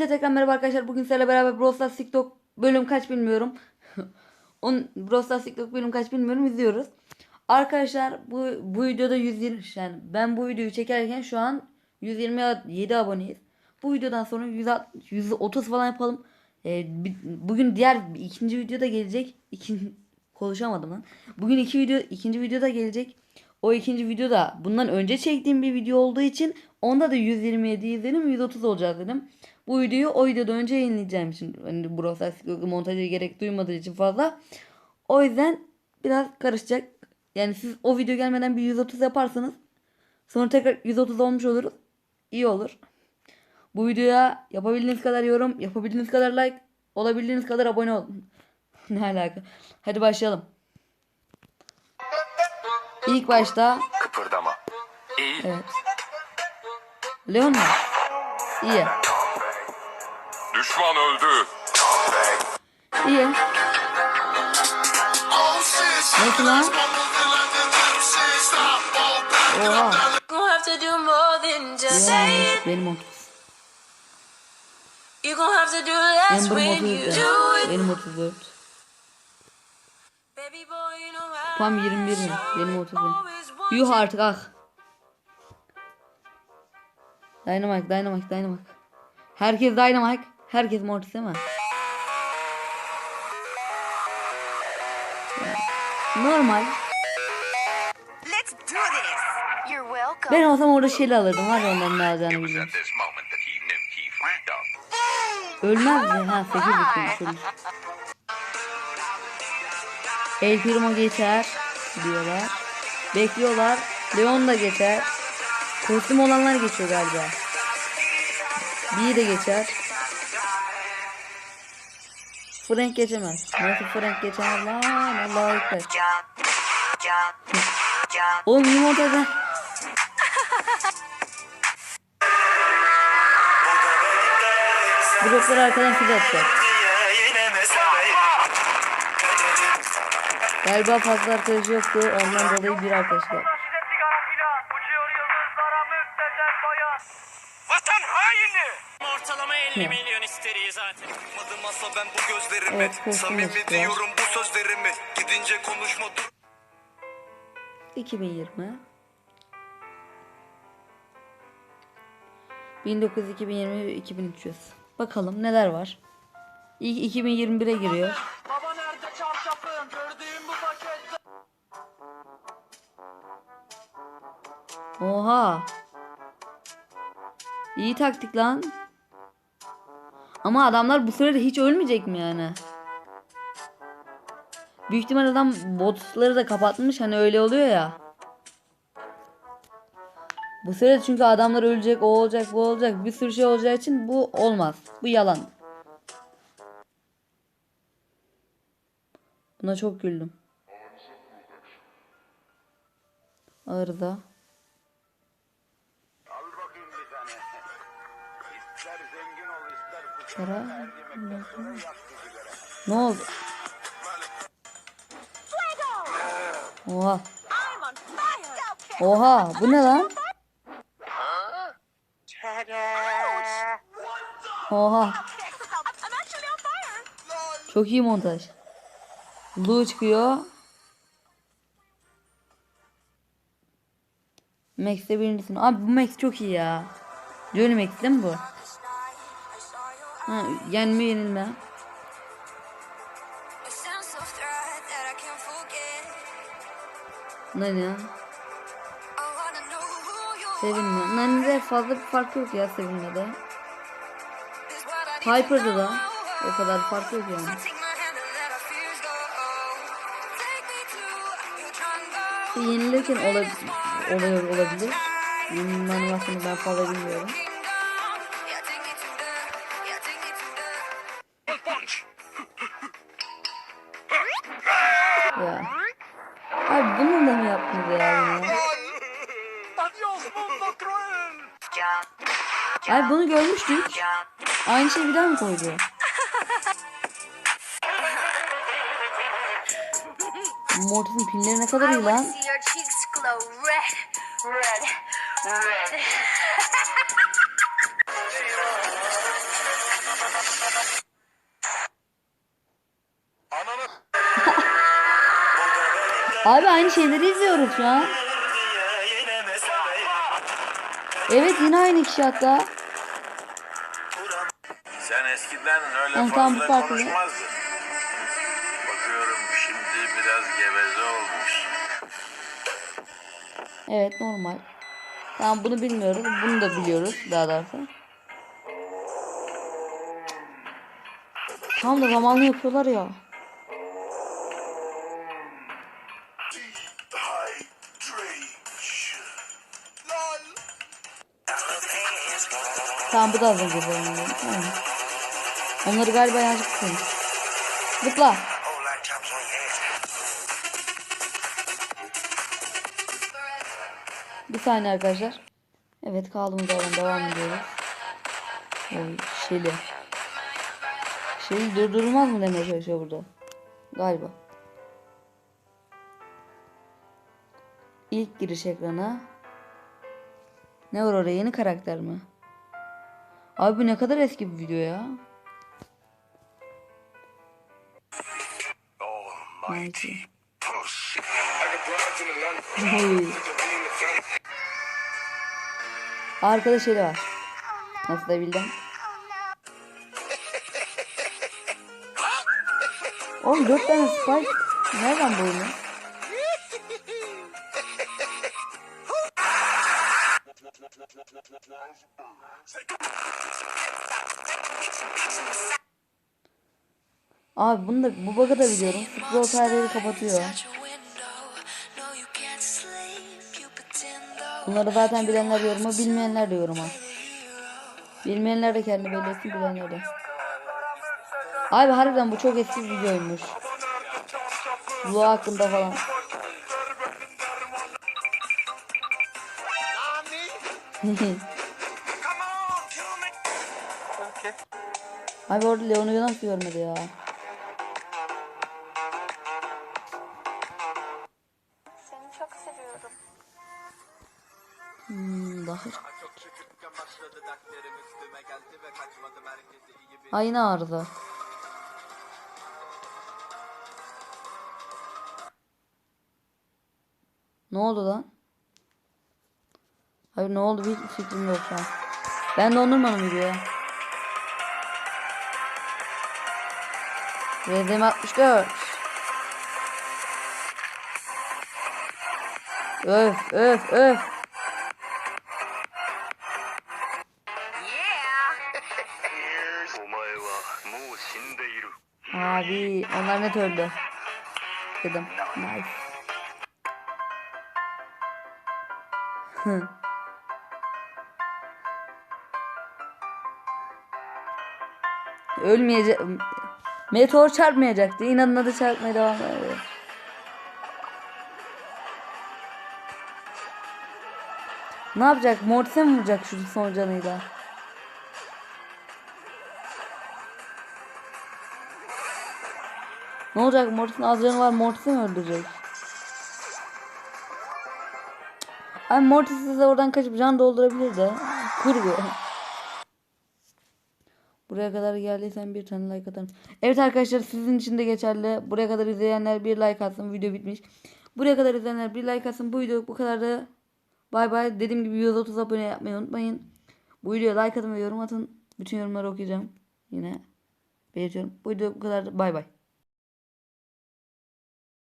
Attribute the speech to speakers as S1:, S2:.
S1: Hepinize tekrar merhaba arkadaşlar. Bugün sizlerle beraber Brawl TikTok bölüm kaç bilmiyorum. On Brawl TikTok bölüm kaç bilmiyorum izliyoruz. Arkadaşlar bu bu videoda 120 yani ben bu videoyu çekerken şu an 127 aboneyiz. Bu videodan sonra 160, 130 falan yapalım. Ee, bugün diğer ikinci videoda gelecek. İkinci, konuşamadım lan. Bugün iki video ikinci videoda gelecek. O ikinci videoda bundan önce çektiğim bir video olduğu için onda da 127 izlenim 130 olacak dedim. Bu videoyu o videoda önce yayınlayacağım şimdi. Hani Brawl Stars montajı gerek duymadığı için fazla. O yüzden biraz karışacak. Yani siz o video gelmeden bir 130 yaparsanız sonra tekrar 130 olmuş oluruz. İyi olur. Bu videoya yapabildiğiniz kadar yorum, yapabildiğiniz kadar like, olabildiğiniz kadar abone olun. ne alaka? Hadi başlayalım. İlk başta
S2: Kıpırdama. İyi.
S1: evet. Leon mu? İyi.
S2: Düşman öldü.
S1: İyi. Nasıl lan? Oha.
S3: gonna have to do more than just say
S1: Leon
S3: it.
S1: benim 30.
S3: You're gonna have to do less when you
S1: 34.
S3: do it.
S1: Benim 34. Tam 21 mi? Benim 30.
S3: always want
S1: Yuh artık ah. Dynamite, Dynamite, Dynamite. Herkes Dynamite. Herkes Mortis değil mi? Normal.
S4: Let's do this. You're welcome.
S1: Ben olsam orada şeyle alırdım. Ya onların ne alacağını biliyorum. Ölmez mi? Ha 8 bitmiş. El Primo geçer diyorlar. Bekliyorlar. Leon da geçer. Kostüm olanlar geçiyor galiba. Bir de geçer. Frank geçemez. Nasıl Frank geçemez lan? Allah'a ekber. Oğlum montajlar. Blokları arkadan fil atacak. Galiba fazla arkadaşı yoktu. Ondan dolayı bir arkadaşı var.
S5: Vatan haini!
S6: Ortalama 50 milyon isteriği zaten.
S5: Madım asla ben bu gözlerimi
S1: Evet,
S5: Samimi diyorum bu sözlerimi Gidince konuşma dur
S1: 2020 1900 2020 2300 Bakalım neler var. İlk 2021'e giriyor.
S7: Baba nerede
S1: Oha. İyi taktik lan. Ama adamlar bu sürede hiç ölmeyecek mi yani? Büyük ihtimal adam botları da kapatmış hani öyle oluyor ya. Bu sürede çünkü adamlar ölecek, o olacak, bu olacak, bir sürü şey olacağı için bu olmaz. Bu yalan. Buna çok güldüm. Arıza. Para. Ne oldu? Oha. Oha bu ne lan? Oha. Çok iyi montaj. Blue çıkıyor. Max'te birincisin. Abi bu Max çok iyi ya. Johnny Max mi bu? Ha, yenme yenilme.
S3: A sense of threat that I can't forget.
S1: Ne ya? Sevinme. Nani'de fazla bir fark yok ya Sevinme'de. Piper'da da o kadar fark yok yani. Yenilirken olabilir, oluyor olabilir. Yenilme animasyonu ben fazla bilmiyorum. Ya. Abi bunu da mı yaptınız ya bunu?
S4: Jump,
S1: Abi bunu görmüştük. Aynı şeyi bir daha mı koydu? Mortis'in pinleri ne kadar iyi lan. Abi aynı şeyleri izliyoruz şu an. Evet yine aynı kişi hatta.
S2: Sen eskiden öyle
S1: Ha, tamam,
S2: fazla
S1: farklı.
S2: konuşmazdın. Bakıyorum şimdi biraz geveze olmuş.
S1: Evet normal. Tamam bunu bilmiyoruz. Bunu da biliyoruz daha doğrusu. Tam da zamanlı yapıyorlar ya. Tamam bu da az önce böyle. Tamam. Onları galiba yanlış tuttum. Zıpla. Bir saniye arkadaşlar. Evet kaldığımız yerden devam ediyoruz. Oy Şeli. Şeli durdurulmaz mı demeye çalışıyor burada. Galiba. İlk giriş ekranı. Ne var oraya yeni karakter mi? Abi bu ne kadar eski bir video ya. Oy. Arkada var. Nasıl da bildim. Oğlum dört tane spike. Nereden boyunu? Abi bunu da bu bug'ı da biliyorum. Her yeri kapatıyor. Bunları zaten bilenler yoruma, bilmeyenler de yoruma. Bilmeyenler de kendi belli etsin, bilenler de. Abi harbiden bu çok eski bir videoymuş. Bu hakkında falan. Abi orada Leon'u nasıl görmedi ya?
S4: Seni çok seviyorum.
S1: Hmm, daha Aynı arıza. Ne oldu lan? Hayır ne oldu bir fikrim yok şu an. Ben dondurmadım videoya. Redim 64. Öf öf öf. Abi onlar net öldü. Dedim. Nice. Hı. Ölmeyecek. Meteor çarpmayacaktı. İnadına da çarpmaya devam ediyor. Ne yapacak? Mortis'e mi vuracak şu son canıyla? Ne olacak? Mortis'in az canı var. Mortis'i mi öldürecek? Ay Mortis size oradan kaçıp can doldurabilir de. Kurgu. Buraya kadar geldiysen bir tane like atarım. Evet arkadaşlar sizin için de geçerli. Buraya kadar izleyenler bir like atsın. Video bitmiş. Buraya kadar izleyenler bir like atsın. Bu video bu kadardı. Bay bay. Dediğim gibi 130 abone yapmayı unutmayın. Bu videoya like atın ve yorum atın. Bütün yorumları okuyacağım. Yine belirtiyorum. Bu video bu kadardı. Bay bay.